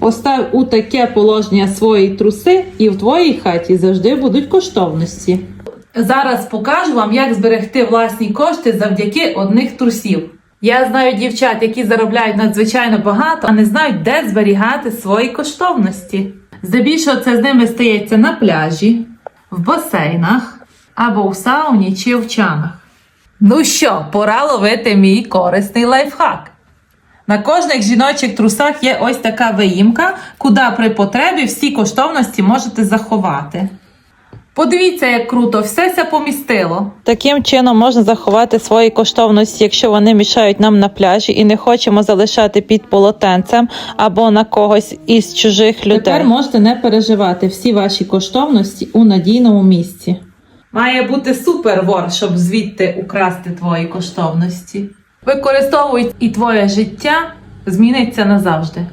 Постав у таке положення свої труси, і в твоїй хаті завжди будуть коштовності. Зараз покажу вам, як зберегти власні кошти завдяки одних трусів. Я знаю дівчат, які заробляють надзвичайно багато, а не знають, де зберігати свої коштовності. Здебільшого це з ними стається на пляжі, в басейнах або в сауні чи в чанах. Ну що, пора ловити мій корисний лайфхак. На кожних жіночих трусах є ось така виїмка, куди при потребі всі коштовності можете заховати. Подивіться, як круто, все це помістило. Таким чином можна заховати свої коштовності, якщо вони мішають нам на пляжі і не хочемо залишати під полотенцем або на когось із чужих людей. Тепер можете не переживати всі ваші коштовності у надійному місці. Має бути супер вор, щоб звідти украсти твої коштовності. Використовуй і твоє життя зміниться назавжди.